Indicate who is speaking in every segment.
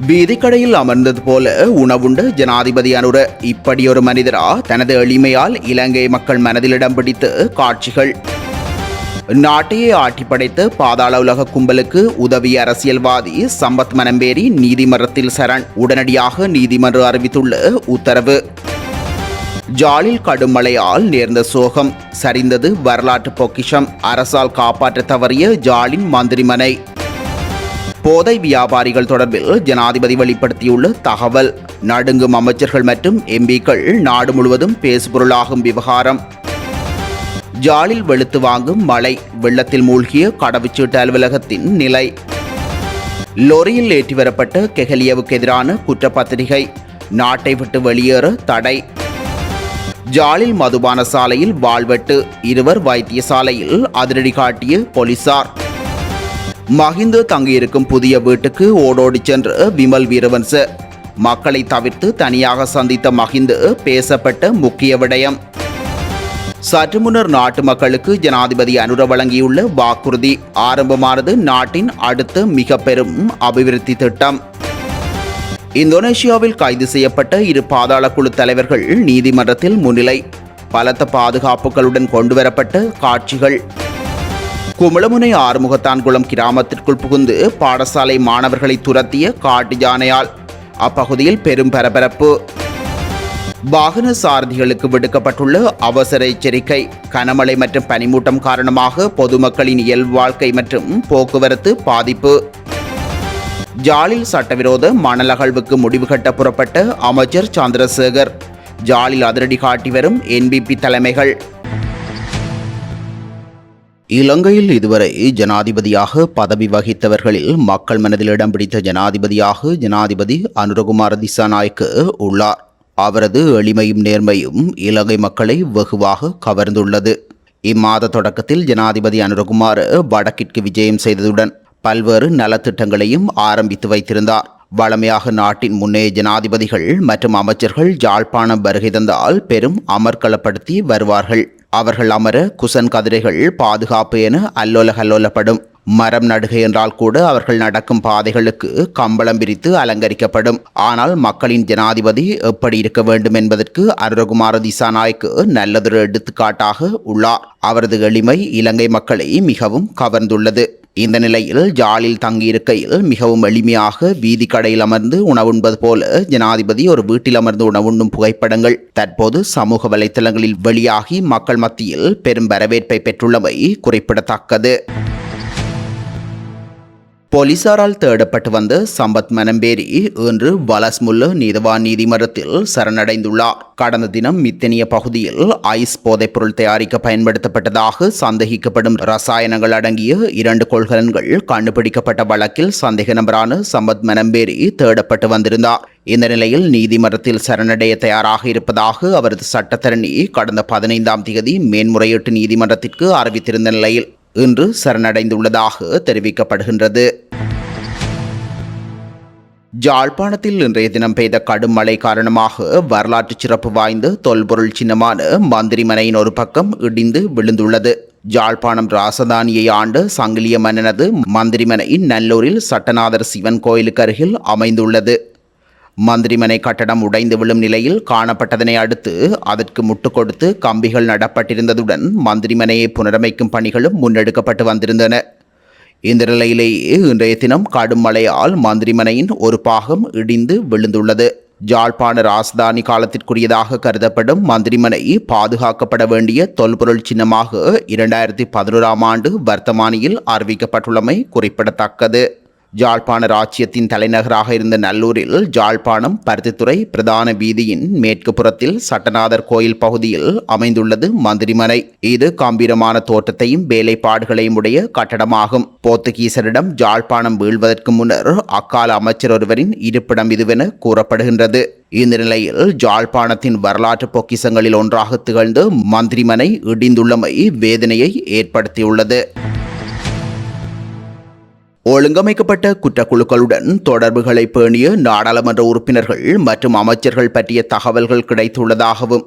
Speaker 1: வீதிக்கடையில் அமர்ந்தது போல உணவுண்ட ஜனாதிபதி அனுர இப்படியொரு மனிதரா தனது எளிமையால் இலங்கை மக்கள் மனதில் இடம் பிடித்து காட்சிகள். நாட்டையே ஆட்டி படைத்த பாதாள உலக கும்பலுக்கு உதவிய அரசியல்வாதி சம்பத் மனம்பேரி நீதிமன்றத்தில் சரண் உடனடியாக நீதிமன்றம் அறிவித்துள்ள உத்தரவு. ஜாலில் கடும் மழையால் நேர்ந்த சோகம் சரிந்தது வரலாற்று பொக்கிஷம் அரசால் காப்பாற்ற தவறிய ஜாலின் மந்திரிமனை. போதை வியாபாரிகள் தொடர்பில் ஜனாதிபதி வெளிப்படுத்தியுள்ள தகவல். நடுங்கும் அமைச்சர்கள் மற்றும் எம்பிக்கள் நாடு முழுவதும் பேசுபொருளாகும் விவகாரம். ஜாலில் வெளுத்து வாங்கும் மழை வெள்ளத்தில் மூழ்கிய கடவுச்சீட்டு அலுவலகத்தின் நிலை. லொரியில் ஏற்றி வரப்பட்ட கெஹலியவுக்கு எதிரான குற்றப்பத்திரிகை நாட்டை விட்டு வெளியேற தடை. ஜாலில் மதுபான சாலையில் வாழ்வெட்டு இருவர் வைத்தியசாலையில் அதிரடி காட்டிய போலீசார். மஹிந்து தங்கியிருக்கும் புதிய வீட்டுக்கு ஓடோடி சென்ற விமல் வீரவன்ச. மக்களை தவிர்த்து தனியாக சந்தித்த மஹிந்து பேசப்பட்ட முக்கிய விடயம். சற்று முன்னர் நாட்டு மக்களுக்கு ஜனாதிபதி அனுர வழங்கியுள்ள வாக்குறுதி. ஆரம்பமானது நாட்டின் அடுத்த மிக பெரும் அபிவிருத்தி திட்டம். இந்தோனேஷியாவில் கைது செய்யப்பட்ட இரு பாதாள குழு தலைவர்கள் நீதிமன்றத்தில் முன்னிலை. பலத்த பாதுகாப்புகளுடன் கொண்டுவரப்பட்ட காட்சிகள். குமளமுனை ஆறுமுகத்தான்குளம் கிராமத்திற்குள் புகுந்து பாடசாலை மாணவர்களை துரத்திய காட்டு யானையால். அப்பகுதியில் பெரும் பரபரப்பு. வாகன சாரதிகளுக்கு விடுக்கப்பட்டுள்ள அவசர எச்சரிக்கை கனமழை மற்றும் பனிமூட்டம் காரணமாக பொதுமக்களின் இயல்பு வாழ்க்கை மற்றும் போக்குவரத்து பாதிப்பு. ஜாலில் சட்டவிரோத மணல் அகழ்வுக்கு முடிவு கட்ட புறப்பட்ட அமைச்சர் சந்திரசேகர். ஜாலில் அதிரடி காட்டி வரும் என்பிபி தலைமைகள். இலங்கையில் இதுவரை ஜனாதிபதியாக பதவி வகித்தவர்களில் மக்கள் மனதில் இடம் பிடித்த ஜனாதிபதியாக ஜனாதிபதி அனுரகுமார திசாநாயக்கு உள்ளார். அவரது எளிமையும் நேர்மையும் இலங்கை மக்களை வெகுவாக கவர்ந்துள்ளது. இம்மாத தொடக்கத்தில் ஜனாதிபதி அனுரகுமார் வடக்கிற்கு விஜயம் செய்ததுடன் பல்வேறு நலத்திட்டங்களையும் ஆரம்பித்து வைத்திருந்தார். வளமையாக நாட்டின் முன்னே ஜனாதிபதிகள் மற்றும் அமைச்சர்கள் ஜாழ்ப்பாணம் வருகை தந்தால் பெரும் அமர்க்களப்படுத்தி வருவார்கள். அவர்கள் அமர குசன் கதிரைகள் பாதுகாப்பு என அல்லோல கல்லோலப்படும் மரம் நடுகை என்றால் கூட அவர்கள் நடக்கும் பாதைகளுக்கு கம்பளம் பிரித்து அலங்கரிக்கப்படும். ஆனால் மக்களின் ஜனாதிபதி எப்படி இருக்க வேண்டும் என்பதற்கு அருரகுமார திசாநாயக்கு நல்லதொரு எடுத்துக்காட்டாக உள்ளார். அவரது எளிமை இலங்கை மக்களை மிகவும் கவர்ந்துள்ளது. இந்த நிலையில் ஜாலில் தங்கியிருக்கையில் மிகவும் எளிமையாக வீதி கடையில் அமர்ந்து உணவுண்பது போல ஜனாதிபதி ஒரு வீட்டில் அமர்ந்து உணவுண்ணும் புகைப்படங்கள் தற்போது சமூக வலைத்தளங்களில் வெளியாகி மக்கள் மத்தியில் பெரும் வரவேற்பை பெற்றுள்ளமை குறிப்பிடத்தக்கது. போலீசாரால் தேடப்பட்டு வந்த சம்பத் மனம்பேரி இன்று வலஸ்முல்ல நீதவான் நீதிமன்றத்தில் சரணடைந்துள்ளார். கடந்த தினம் மித்தனிய பகுதியில் ஐஸ் போதைப்பொருள் தயாரிக்க பயன்படுத்தப்பட்டதாக சந்தேகிக்கப்படும் ரசாயனங்கள் அடங்கிய இரண்டு கொள்கலன்கள் கண்டுபிடிக்கப்பட்ட வழக்கில் சந்தேக நபரான சம்பத் மனம்பேரி தேடப்பட்டு வந்திருந்தார். இந்த நிலையில் நீதிமன்றத்தில் சரணடைய தயாராக இருப்பதாக அவரது சட்டத்தரணி கடந்த பதினைந்தாம் தேதி மேன்முறையீட்டு நீதிமன்றத்திற்கு அறிவித்திருந்த நிலையில் இன்று சரணடைந்துள்ளதாக தெரிவிக்கப்படுகின்றது. ஜாழ்ப்பாணத்தில் இன்றைய தினம் பெய்த கடும் மழை காரணமாக வரலாற்று சிறப்பு வாய்ந்த தொல்பொருள் சின்னமான மந்திரிமனையின் ஒரு பக்கம் இடிந்து விழுந்துள்ளது. ஜாழ்ப்பாணம் ராசதானியை ஆண்டு சங்கிலிய மன்னனது மந்திரிமனை நல்லூரில் சட்டநாதர் சிவன் கோயிலுக்கு அருகில் அமைந்துள்ளது. மந்திரிமனை கட்டடம் உடைந்து விழும் நிலையில் காணப்பட்டதனை அடுத்து அதற்கு முட்டு கொடுத்து கம்பிகள் நடப்பட்டிருந்ததுடன் மந்திரிமனையை புனரமைக்கும் பணிகளும் முன்னெடுக்கப்பட்டு வந்திருந்தன. இந்த நிலையிலேயே இன்றைய தினம் கடும் மழையால் மந்திரிமனையின் ஒரு பாகம் இடிந்து விழுந்துள்ளது. ஜாழ்ப்பாண ராசதானி காலத்திற்குரியதாக கருதப்படும் மந்திரிமனை பாதுகாக்கப்பட வேண்டிய தொல்பொருள் சின்னமாக இரண்டாயிரத்தி பதினோராம் ஆண்டு வர்த்தமானியில் அறிவிக்கப்பட்டுள்ளமை குறிப்பிடத்தக்கது. ஜாழ்ப்பாண ராச்சியத்தின் தலைநகராக இருந்த நல்லூரில் ஜாழ்ப்பாணம் பருத்தித்துறை பிரதான வீதியின் மேற்கு புறத்தில் சட்டநாதர் கோயில் பகுதியில் அமைந்துள்ளது மந்திரிமனை. இது கம்பீரமான தோட்டத்தையும் வேலைப்பாடுகளையும் உடைய கட்டடமாகும். போர்த்துகீசரிடம் ஜாழ்ப்பாணம் வீழ்வதற்கு முன்னர் அக்கால அமைச்சர் ஒருவரின் இருப்பிடம் இதுவென கூறப்படுகின்றது. இந்த நிலையில் ஜாழ்ப்பாணத்தின் வரலாற்று பொக்கிசங்களில் ஒன்றாக திகழ்ந்து மந்திரிமனை இடிந்துள்ளமை வேதனையை ஏற்படுத்தியுள்ளது. ஒழுங்கமைக்கப்பட்ட குற்றக்குழுக்களுடன் தொடர்புகளை பேணிய நாடாளுமன்ற உறுப்பினர்கள் மற்றும் அமைச்சர்கள் பற்றிய தகவல்கள் கிடைத்துள்ளதாகவும்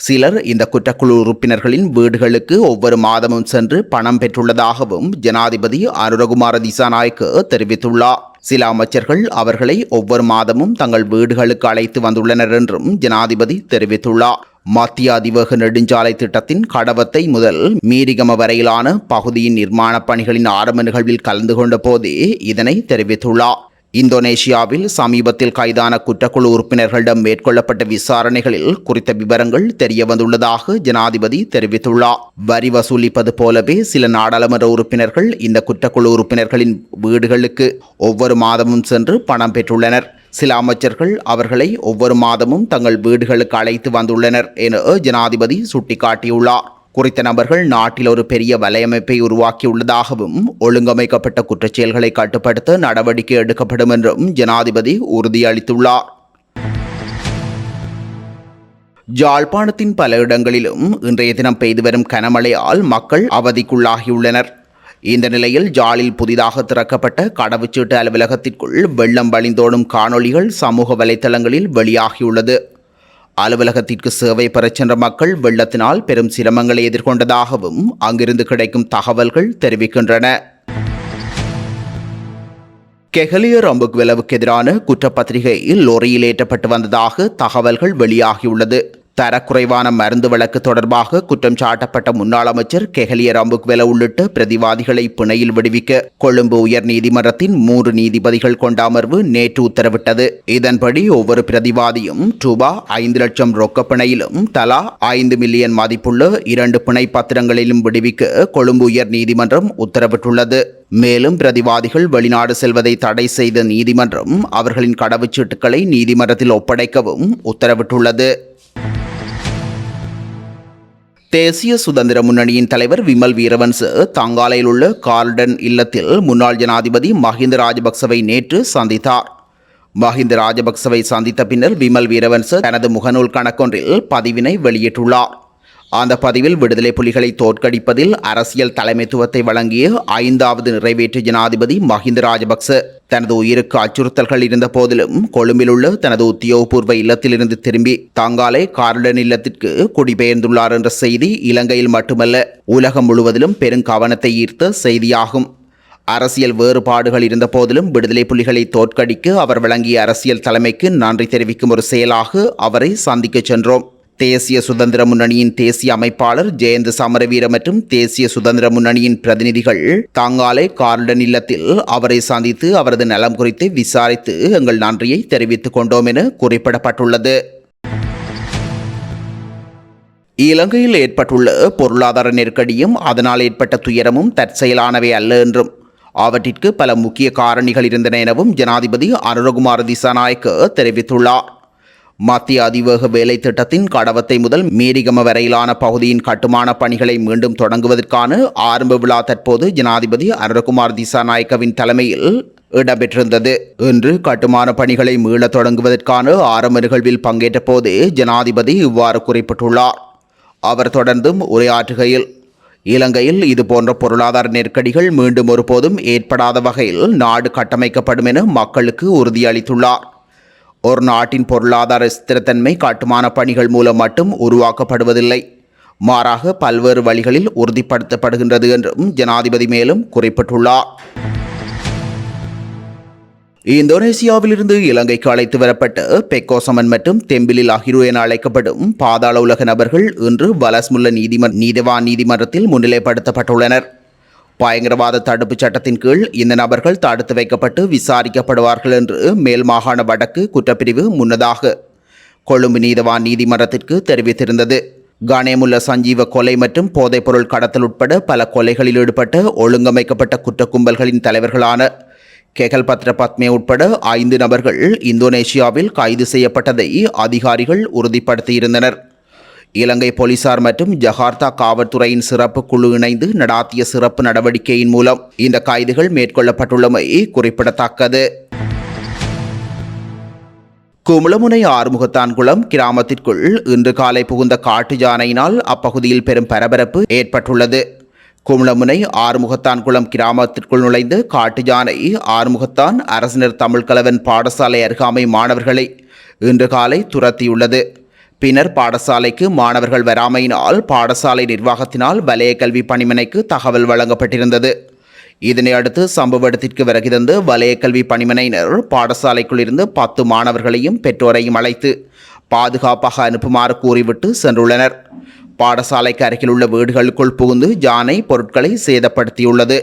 Speaker 1: சிலர் இந்த குற்றக்குழு உறுப்பினர்களின் வீடுகளுக்கு ஒவ்வொரு மாதமும் சென்று பணம் பெற்றுள்ளதாகவும் ஜனாதிபதி அனுரகுமார திசாநாயக்கு தெரிவித்துள்ளார். சில அமைச்சர்கள் அவர்களை ஒவ்வொரு மாதமும் தங்கள் வீடுகளுக்கு அழைத்து வந்துள்ளனர் என்றும் ஜனாதிபதி தெரிவித்துள்ளார். மத்திய அதிவேக நெடுஞ்சாலை திட்டத்தின் கடவத்தை முதல் மீரிகம வரையிலான பகுதியின் நிர்மாணப் பணிகளின் ஆரம்ப நிகழ்வில் கலந்து கொண்ட போதே இதனை தெரிவித்துள்ளார். இந்தோனேஷியாவில் சமீபத்தில் கைதான குற்றக்குழு உறுப்பினர்களிடம் மேற்கொள்ளப்பட்ட விசாரணைகளில் குறித்த விவரங்கள் தெரிய வந்துள்ளதாக ஜனாதிபதி தெரிவித்துள்ளார். வரி வசூலிப்பது போலவே சில நாடாளுமன்ற உறுப்பினர்கள் இந்த குற்றக்குழு உறுப்பினர்களின் வீடுகளுக்கு ஒவ்வொரு மாதமும் சென்று பணம் பெற்றுள்ளனர். சில அமைச்சர்கள் அவர்களை ஒவ்வொரு மாதமும் தங்கள் வீடுகளுக்கு அழைத்து வந்துள்ளனர் என ஜனாதிபதி சுட்டிக்காட்டியுள்ளார். குறித்த நபர்கள் நாட்டில் ஒரு பெரிய வலையமைப்பை உருவாக்கியுள்ளதாகவும் ஒழுங்கமைக்கப்பட்ட குற்றச்செயல்களை கட்டுப்படுத்த நடவடிக்கை எடுக்கப்படும் என்றும் ஜனாதிபதி உறுதியளித்துள்ளார். ஜாழ்ப்பாணத்தின் பல இடங்களிலும் இன்றைய தினம் பெய்து வரும் கனமழையால் மக்கள் அவதிக்குள்ளாகியுள்ளனர். இந்த நிலையில் ஜாலில் புதிதாக திறக்கப்பட்ட கடவுச்சீட்டு அலுவலகத்திற்குள் வெள்ளம் வழிந்தோடும் காணொளிகள் சமூக வலைத்தளங்களில் வெளியாகியுள்ளது. அலுவலகத்திற்கு சேவை பெறச் சென்ற மக்கள் வெள்ளத்தினால் பெரும் சிரமங்களை எதிர்கொண்டதாகவும் அங்கிருந்து கிடைக்கும் தகவல்கள் தெரிவிக்கின்றன. கெஹலியர் அம்புக்வெலவுக்கு எதிரான குற்றப்பத்திரிகை லோரியில் ஏற்றப்பட்டு வந்ததாக தகவல்கள் வெளியாகியுள்ளது. தரக்குறைவான மருந்து வழக்கு தொடர்பாக குற்றம் சாட்டப்பட்ட முன்னாள் அமைச்சர் கெஹலிய ராம்புக்வெல உள்ளிட்ட பிரதிவாதிகளை பிணையில் விடுவிக்க கொழும்பு உயர் நீதிமன்றத்தின் மூன்று நீதிபதிகள் கொண்ட அமர்வு நேற்று உத்தரவிட்டது. இதன்படி ஒவ்வொரு பிரதிவாதியும் ரூபா ஐந்து லட்சம் ரொக்க பிணையிலும் தலா ஐந்து மில்லியன் மதிப்புள்ள இரண்டு பிணை பத்திரங்களிலும் விடுவிக்க கொழும்பு உயர் நீதிமன்றம் உத்தரவிட்டுள்ளது. மேலும் பிரதிவாதிகள் வெளிநாடு செல்வதை தடை செய்த நீதிமன்றம் அவர்களின் கடவுச்சீட்டுகளை நீதிமன்றத்தில் ஒப்படைக்கவும் உத்தரவிட்டுள்ளது. தேசிய சுதந்திர முன்னணியின் தலைவர் விமல் வீரவன்ஸ் தங்காலையில் உள்ள கார்டன் இல்லத்தில் முன்னாள் ஜனாதிபதி மஹிந்த ராஜபக்சவை நேற்று சந்தித்தார். மஹிந்த ராஜபக்சவை சந்தித்த பின்னர் விமல் வீரவன்ஸ் தனது முகநூல் கணக்கொன்றில் பதிவினை வெளியிட்டுள்ளார். அந்த பதிவில் விடுதலை புலிகளை தோற்கடிப்பதில் அரசியல் தலைமைத்துவத்தை வழங்கிய ஐந்தாவது நிறைவேற்று ஜனாதிபதி மஹிந்த ராஜபக்ச. தனது உயிருக்கு அச்சுறுத்தல்கள் இருந்த போதிலும் கொழும்பில் உள்ள தனது உத்தியோகபூர்வ இல்லத்திலிருந்து திரும்பி தாங்காலே கார்டன் இல்லத்திற்கு குடிபெயர்ந்துள்ளார் என்ற செய்தி இலங்கையில் மட்டுமல்ல உலகம் முழுவதிலும் பெரும் கவனத்தை ஈர்த்த செய்தியாகும். அரசியல் வேறுபாடுகள் இருந்த போதிலும் விடுதலை புலிகளை தோற்கடிக்க அவர் வழங்கிய அரசியல் தலைமைக்கு நன்றி தெரிவிக்கும் ஒரு செயலாக அவரை சந்திக்கச் சென்றோம். தேசிய சுதந்திர முன்னணியின் தேசிய அமைப்பாளர் ஜெயந்த சமரவீர மற்றும் தேசிய சுதந்திர முன்னணியின் பிரதிநிதிகள் தாங்காலை கார்டன் இல்லத்தில் அவரை சந்தித்து அவரது நலம் குறித்து விசாரித்து எங்கள் நன்றியை தெரிவித்துக் கொண்டோம் என குறிப்பிடப்பட்டுள்ளது. இலங்கையில் ஏற்பட்டுள்ள பொருளாதார நெருக்கடியும் அதனால் ஏற்பட்ட துயரமும் தற்செயலானவை அல்ல என்றும். அவற்றிற்கு பல முக்கிய காரணிகள் இருந்தன எனவும் ஜனாதிபதி அனுரகுமார் திசாநாயக்க தெரிவித்துள்ளார். மத்திய அதிவேக வேலை திட்டத்தின் கடவத்தை முதல் மீரிகம வரையிலான பகுதியின் கட்டுமான பணிகளை மீண்டும் தொடங்குவதற்கான ஆரம்ப விழா தற்போது ஜனாதிபதி அருண்குமார் திசாநாயக்கவின் தலைமையில் இடம்பெற்றிருந்தது. இன்று கட்டுமான பணிகளை மீள தொடங்குவதற்கான ஆரம்ப நிகழ்வில் பங்கேற்ற போது ஜனாதிபதி இவ்வாறு குறிப்பிட்டுள்ளார். அவர் தொடர்ந்தும் உரையாற்றுகையில் இலங்கையில் இதுபோன்ற பொருளாதார நெருக்கடிகள் மீண்டும் ஒருபோதும் ஏற்படாத வகையில் நாடு கட்டமைக்கப்படும் என மக்களுக்கு உறுதியளித்துள்ளார். ஒரு நாட்டின் பொருளாதார ஸ்திரத்தன்மை காட்டுமான பணிகள் மூலம் மட்டும் உருவாக்கப்படுவதில்லை. மாறாக பல்வேறு வழிகளில் உறுதிப்படுத்தப்படுகின்றது என்றும் ஜனாதிபதி மேலும் குறிப்பிட்டுள்ளார். இந்தோனேசியாவிலிருந்து இலங்கைக்கு அழைத்து வரப்பட்ட பெக்கோசமன் மற்றும் தெம்பிலில் அஹிரு என அழைக்கப்படும் பாதாள உலக நபர்கள் இன்று பலஸ்முல்ல நீதிமன் நீதிவான் நீதிமன்றத்தில் முன்னிலைப்படுத்தப்பட்டுள்ளனர். பயங்கரவாத தடுப்பு சட்டத்தின் கீழ் இந்த நபர்கள் தடுத்து வைக்கப்பட்டு விசாரிக்கப்படுவார்கள் என்று மேல் மாகாண வடக்கு குற்றப்பிரிவு முன்னதாக கொழும்பு நீதவான் நீதிமன்றத்திற்கு தெரிவித்திருந்தது. கணேமுல்ல சஞ்சீவ கொலை மற்றும் போதைப்பொருள் கடத்தல் உட்பட பல கொலைகளில் ஈடுபட்ட ஒழுங்கமைக்கப்பட்ட குற்ற கும்பல்களின் தலைவர்களான கெகல் பத்ர பத்மே உட்பட ஐந்து நபர்கள் இந்தோனேஷியாவில் கைது செய்யப்பட்டதை அதிகாரிகள் உறுதிப்படுத்தியிருந்தனர். இலங்கை போலீசார் மற்றும் ஜகார்த்தா காவல்துறையின் சிறப்பு குழு இணைந்து நடாத்திய சிறப்பு நடவடிக்கையின் மூலம் இந்த கைதுகள் மேற்கொள்ளப்பட்டுள்ளமை குறிப்பிடத்தக்கது. குமுளமுனை ஆறுமுகத்தான்குளம் கிராமத்திற்குள் இன்று காலை புகுந்த காட்டு யானையினால் அப்பகுதியில் பெரும் பரபரப்பு ஏற்பட்டுள்ளது. குமுளமுனை ஆறுமுகத்தான்குளம் கிராமத்திற்குள் நுழைந்து காட்டு யானை ஆறுமுகத்தான் அரசினர் தமிழ்கலவன் பாடசாலை அருகாமை மாணவர்களை இன்று காலை துரத்தியுள்ளது. பின்னர் பாடசாலைக்கு மாணவர்கள் வராமையினால் பாடசாலை நிர்வாகத்தினால் வலய கல்வி பணிமனைக்கு தகவல் வழங்கப்பட்டிருந்தது. இதனை அடுத்து சம்பவ இடத்திற்கு வருகை தந்து கல்வி பணிமனையினர் பாடசாலைக்குள் இருந்து பத்து மாணவர்களையும் பெற்றோரையும் அழைத்து பாதுகாப்பாக அனுப்புமாறு கூறிவிட்டு சென்றுள்ளனர். பாடசாலைக்கு அருகில் உள்ள வீடுகளுக்குள் புகுந்து ஜானை பொருட்களை சேதப்படுத்தியுள்ளது.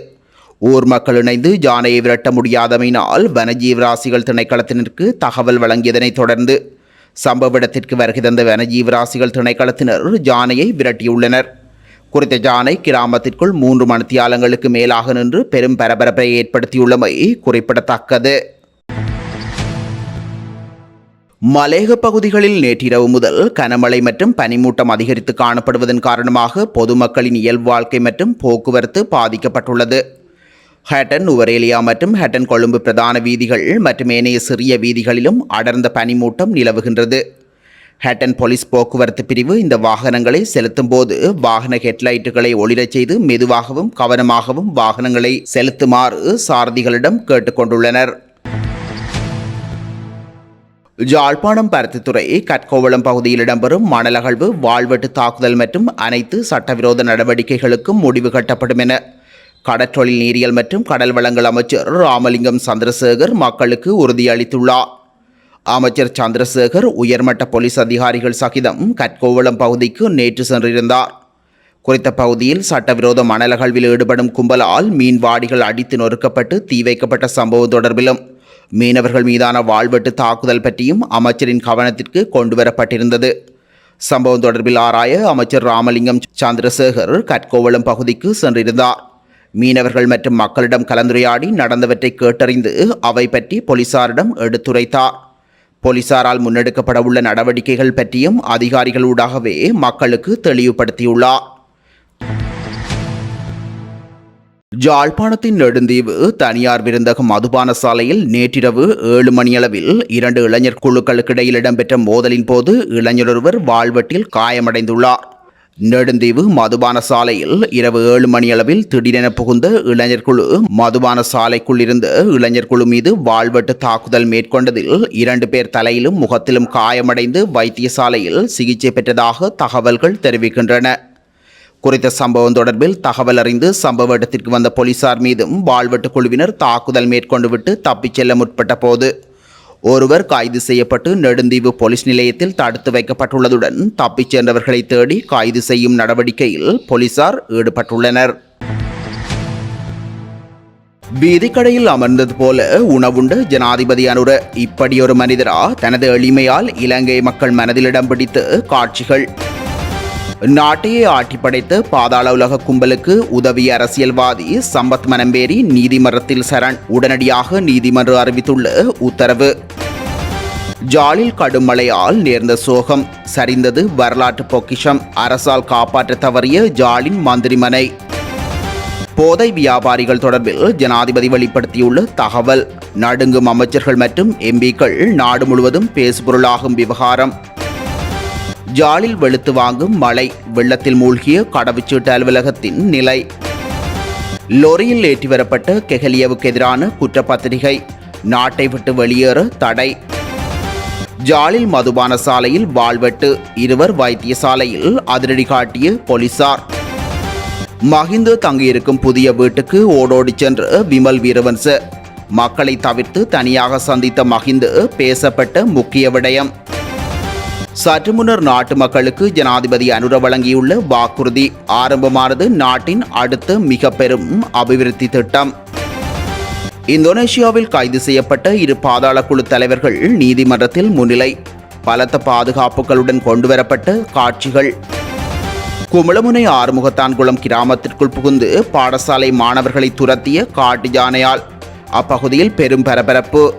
Speaker 1: ஊர் மக்கள் இணைந்து ஜானையை விரட்ட முடியாதமையினால் வனஜீவராசிகள் திணைக்களத்தினருக்கு தகவல் வழங்கியதனைத் தொடர்ந்து சம்பவ இடத்திற்கு வருகை தந்த வனஜீவராசிகள் திணைக்களத்தினர் ஜானையை விரட்டியுள்ளனர். குறித்த ஜானை கிராமத்திற்குள் மூன்று மணித்தியாலங்களுக்கு மேலாக நின்று பெரும் பரபரப்பை ஏற்படுத்தியுள்ளமை குறிப்பிடத்தக்கது. மலேக பகுதிகளில் நேற்றிரவு முதல் கனமழை மற்றும் பனிமூட்டம் அதிகரித்து காணப்படுவதன் காரணமாக பொதுமக்களின் இயல்பு வாழ்க்கை மற்றும் போக்குவரத்து பாதிக்கப்பட்டுள்ளது. ஹேட்டன் உவரேலியா மற்றும் ஹேட்டன் கொழும்பு பிரதான வீதிகள் மற்றும் ஏனைய சிறிய வீதிகளிலும் அடர்ந்த பனிமூட்டம் நிலவுகின்றது. ஹேட்டன் போலீஸ் போக்குவரத்து பிரிவு இந்த வாகனங்களை செலுத்தும் போது வாகன ஹெட்லைட்டுகளை ஒளிரச் செய்து மெதுவாகவும் கவனமாகவும் வாகனங்களை செலுத்துமாறு சாரதிகளிடம் கேட்டுக்கொண்டுள்ளனர் ஜாழ்ப்பாணம் பருத்தித்துறை கட்கோவளம் பகுதியில் இடம்பெறும் மணலகழ்வு வாழ்வெட்டு தாக்குதல் மற்றும் அனைத்து சட்டவிரோத நடவடிக்கைகளுக்கும் முடிவு கட்டப்படும் என கடற்றொழில் நீரியல் மற்றும் கடல் வளங்கள் அமைச்சர் ராமலிங்கம் சந்திரசேகர் மக்களுக்கு உறுதியளித்துள்ளார். அமைச்சர் சந்திரசேகர் உயர்மட்ட போலீஸ் அதிகாரிகள் சகிதம் கட்கோவளம் பகுதிக்கு நேற்று சென்றிருந்தார். குறித்த பகுதியில் சட்டவிரோத மணலகழ்வில் ஈடுபடும் கும்பலால் மீன்வாடிகள் அடித்து நொறுக்கப்பட்டு தீ வைக்கப்பட்ட சம்பவம் தொடர்பிலும் மீனவர்கள் மீதான வாழ்வெட்டு தாக்குதல் பற்றியும் அமைச்சரின் கவனத்திற்கு கொண்டுவரப்பட்டிருந்தது. சம்பவம் தொடர்பில் ஆராய அமைச்சர் ராமலிங்கம் சந்திரசேகர் கட்கோவளம் பகுதிக்கு சென்றிருந்தார். மீனவர்கள் மற்றும் மக்களிடம் கலந்துரையாடி நடந்தவற்றை கேட்டறிந்து அவை பற்றி போலீசாரிடம் எடுத்துரைத்தார். போலீசாரால் முன்னெடுக்கப்பட உள்ள நடவடிக்கைகள் பற்றியும் அதிகாரிகளூடாகவே மக்களுக்கு தெளிவுபடுத்தியுள்ளார். ஜாழ்ப்பாணத்தின் நெடுந்தீவு தனியார் விருந்தகம் மதுபான சாலையில் நேற்றிரவு ஏழு மணியளவில் இரண்டு இளைஞர் குழுக்களுக்கிடையில் இடம்பெற்ற மோதலின் போது இளைஞரொருவர் வாழ்வெட்டில் காயமடைந்துள்ளார். நெடுந்தீவு மதுபான சாலையில் இரவு ஏழு மணியளவில் திடீரென புகுந்த இளைஞர் குழு மதுபான சாலைக்குள் இருந்து இளைஞர் குழு மீது வாழ்வெட்டு தாக்குதல் மேற்கொண்டதில் இரண்டு பேர் தலையிலும் முகத்திலும் காயமடைந்து வைத்தியசாலையில் சிகிச்சை பெற்றதாக தகவல்கள் தெரிவிக்கின்றன. குறித்த சம்பவம் தொடர்பில் தகவல் அறிந்து சம்பவ இடத்திற்கு வந்த போலீசார் மீதும் வாழ்வெட்டு குழுவினர் தாக்குதல் மேற்கொண்டுவிட்டு தப்பிச் செல்ல முற்பட்ட போது ஒருவர் கைது செய்யப்பட்டு நெடுந்தீவு போலீஸ் நிலையத்தில் தடுத்து வைக்கப்பட்டுள்ளதுடன் தப்பிச் சென்றவர்களை தேடி கைது செய்யும் நடவடிக்கையில் போலீசார் ஈடுபட்டுள்ளனர். வீதிக்கடையில் அமர்ந்தது போல உணவுண்டு ஜனாதிபதி அனுர. இப்படியொரு மனிதரா தனது எளிமையால் இலங்கை மக்கள் மனதில் இடம் பிடித்து காட்சிகள். நாட்டையே ஆட்டி படைத்த பாதாள உலக கும்பலுக்கு உதவிய அரசியல்வாதி சம்பத் மனம்பேரி நீதிமன்றத்தில் சரண். உடனடியாக நீதிமன்றம் அறிவித்துள்ள உத்தரவு. ஜாலில் கடும் மழையால் நேர்ந்த சோகம். சரிந்தது வரலாற்று பொக்கிஷம். அரசால் காப்பாற்ற தவறிய ஜாலின் மந்திரிமனை. போதை வியாபாரிகள் தொடர்பில் ஜனாதிபதி வெளிப்படுத்தியுள்ள தகவல். நடுங்கும் அமைச்சர்கள் மற்றும் எம்பிக்கள் நாடு முழுவதும் பேசுபொருளாகும் விவகாரம். ஜாலில் வெளுத்து வாங்கும் மழை வெள்ளத்தில் மூழ்கிய கடவுச்சீட்டு அலுவலகத்தின் நிலை. லொரியில் ஏற்றி வரப்பட்ட கெஹலியவுக்கு எதிரான குற்றப்பத்திரிகை நாட்டை விட்டு வெளியேற தடை. ஜாலில் மதுபான சாலையில் வாழ்வெட்டு இருவர் வைத்தியசாலையில் அதிரடி காட்டிய போலீசார். மகிந்து தங்கியிருக்கும் புதிய வீட்டுக்கு ஓடோடி சென்ற விமல் வீரவன்ச. மக்களை தவிர்த்து தனியாக சந்தித்த மகிந்து பேசப்பட்ட முக்கிய விடயம். சற்று முன்னர் நாட்டு மக்களுக்கு ஜனாதிபதி அனுர வழங்கியுள்ள வாக்குறுதி. ஆரம்பமானது நாட்டின் அடுத்த மிக பெரும் அபிவிருத்தி திட்டம். இந்தோனேஷியாவில் கைது செய்யப்பட்ட இரு பாதாள குழு தலைவர்கள் நீதிமன்றத்தில் முன்னிலை. பலத்த பாதுகாப்புகளுடன் கொண்டுவரப்பட்ட காட்சிகள். குமளமுனை ஆறுமுகத்தான்குளம் கிராமத்திற்குள் புகுந்து பாடசாலை மாணவர்களை துரத்திய காட்டு யானையால். அப்பகுதியில் பெரும் பரபரப்பு.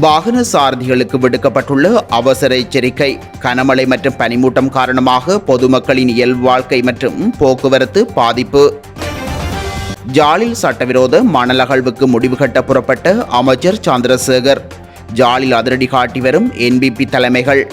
Speaker 1: வாகன சாரதிகளுக்கு விடுக்கப்பட்டுள்ள அவசர எச்சரிக்கை கனமழை மற்றும் பனிமூட்டம் காரணமாக பொதுமக்களின் இயல்பு வாழ்க்கை மற்றும் போக்குவரத்து பாதிப்பு. ஜாலில் சட்டவிரோத மணல் அகழ்வுக்கு முடிவு கட்ட புறப்பட்ட அமைச்சர் சந்திரசேகர். ஜாலில் அதிரடி காட்டி வரும் என்பிபி தலைமைகள்.